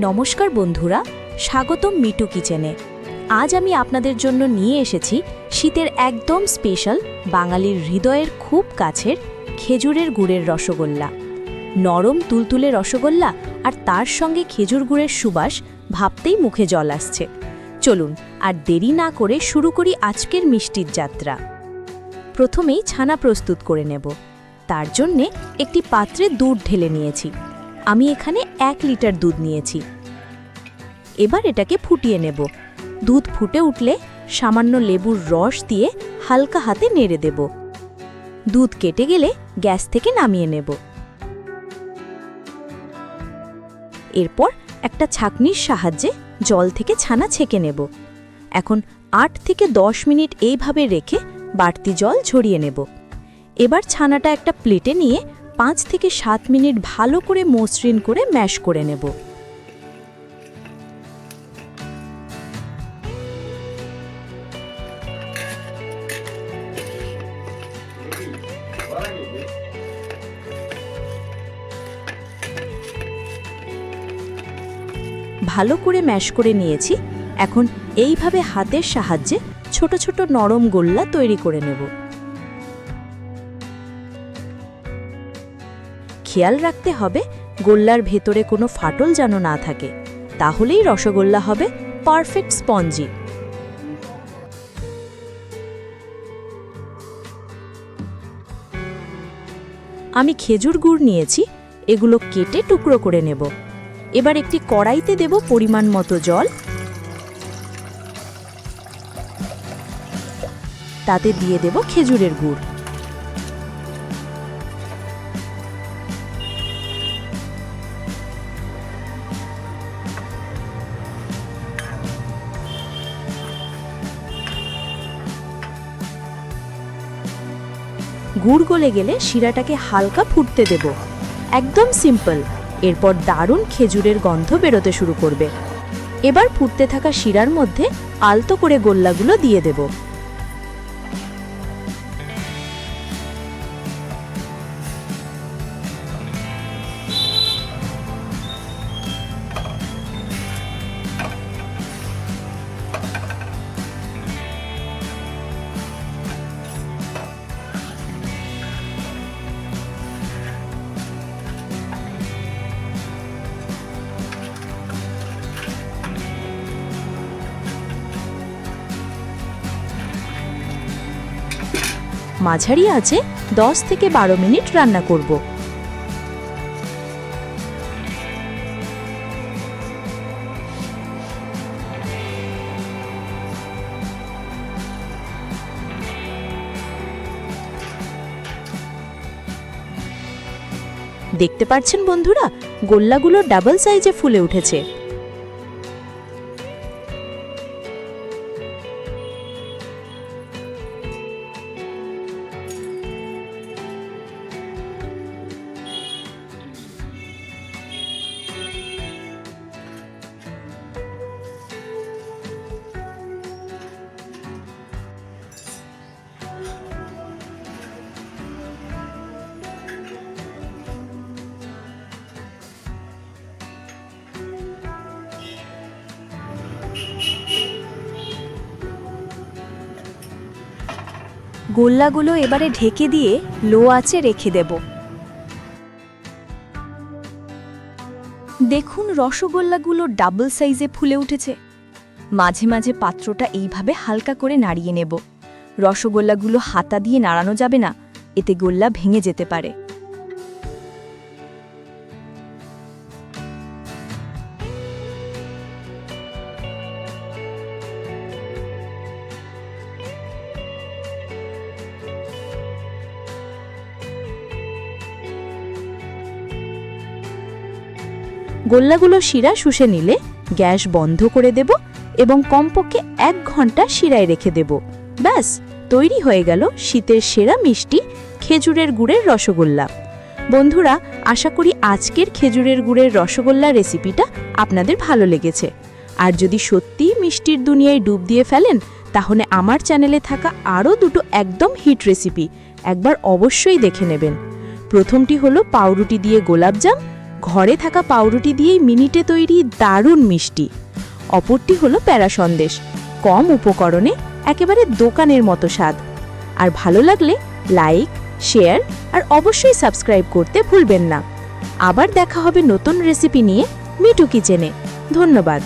নমস্কার বন্ধুরা, স্বাগতম মিটু কিচেনে। আজ আমি আপনাদের জন্য নিয়ে এসেছি শীতের একদম স্পেশাল বাঙালির হৃদয়ের খুব কাছের খেজুরের গুড়ের রসগোল্লা। নরম তুলতুলে রসগোল্লা আর তার সঙ্গে খেজুর গুড়ের সুবাস ভাবতেই মুখে জল আসছে। চলুন, আর দেরি না করে শুরু করি আজকের মিষ্টির যাত্রা। প্রথমেই ছানা প্রস্তুত করে নেব। তার জন্যে একটি পাত্রে দুধ ঢেলে নিয়েছি। আমি এখানে এক লিটার দুধ নিয়েছি। এবার এটাকে ফুটিয়ে নেব। দুধ ফুটে উঠলে সামান্য লেবুর রস দিয়ে হালকা হাতে নেড়ে দেব। দুধ কেটে গেলে গ্যাস থেকে নামিয়ে নেব। এরপর একটা ছাঁকনির সাহায্যে জল থেকে ছানা ছেঁকে নেব। এখন আট থেকে দশ মিনিট এইভাবে রেখে বাড়তি জল ঝরিয়ে নেব। এবার ছানাটা একটা প্লেটে নিয়ে পাঁচ থেকে সাত মিনিট ভালো করে মসৃণ করে ম্যাশ করে নেব। ভালো করে ম্যাশ করে নিয়েছি। এখন এইভাবে হাতের সাহায্যে ছোট ছোট নরম গোল্লা তৈরি করে নেব। খেয়াল রাখতে হবে গোল্লার ভেতরে কোনো ফাটল যেন না থাকে। তাহলেই রসগোল্লা হবে পারফেক্ট স্পঞ্জি। আমি খেজুর গুড় নিয়েছি, এগুলো কেটে টুকরো করে নেব। এবার একটি কড়াইতে দেব পরিমাণ মতো জল। তাতে দিয়ে দেব খেজুরের গুড়। গুড় গলে গেলে শিরাটাকে হালকা ফুটতে দেব। একদম সিম্পল। এরপর দারুণ খেজুরের গন্ধ বেরোতে শুরু করবে। এবার ফুটতে থাকা শিরার মধ্যে আলতো করে গোল্লাগুলো দিয়ে দেব। মাঝারি আছে দশ থেকে বারো মিনিট রান্না করব। দেখতে পাচ্ছেন বন্ধুরা, গোল্লাগুলো ডাবল সাইজে ফুলে উঠেছে। গোল্লাগুলো এবারে ঢেকে দিয়ে লো আঁচে রেখে দেব। দেখুন রসগোল্লাগুলো ডাবল সাইজে ফুলে উঠেছে। মাঝে মাঝে পাত্রটা এইভাবে হালকা করে নাড়িয়ে নেব। রসগোল্লাগুলো হাতা দিয়ে নাড়ানো যাবে না, এতে গোল্লা ভেঙে যেতে পারে। গোল্লাগুলো শিরা শুষে নিলে গ্যাস বন্ধ করে দেব এবং কমপক্ষে এক ঘণ্টা শিরায় রেখে দেব। ব্যাস, তৈরি হয়ে গেল শীতের সেরা মিষ্টি খেজুরের গুড়ের রসগোল্লা। বন্ধুরা, আশা করি আজকের খেজুরের গুড়ের রসগোল্লা রেসিপিটা আপনাদের ভালো লেগেছে। আর যদি সত্যিই মিষ্টির দুনিয়ায় ডুব দিয়ে ফেলেন, তাহলে আমার চ্যানেলে থাকা আরও দুটো একদম হিট রেসিপি একবার অবশ্যই দেখে নেবেন। প্রথমটি হলো পাউরুটি দিয়ে গোলাপজাম ঘরে থাকা পাউরুটি দিয়েই মিনিটে তৈরি দারুণ মিষ্টি। অপরটি হলো প্যারা সন্দেশ কম উপকরণে, একেবারে দোকানের মতো স্বাদ। আর ভালো লাগলে লাইক, শেয়ার আর অবশ্যই সাবস্ক্রাইব করতে ভুলবেন না। আবার দেখা হবে নতুন রেসিপি নিয়ে মিটু কিচেনে। ধন্যবাদ।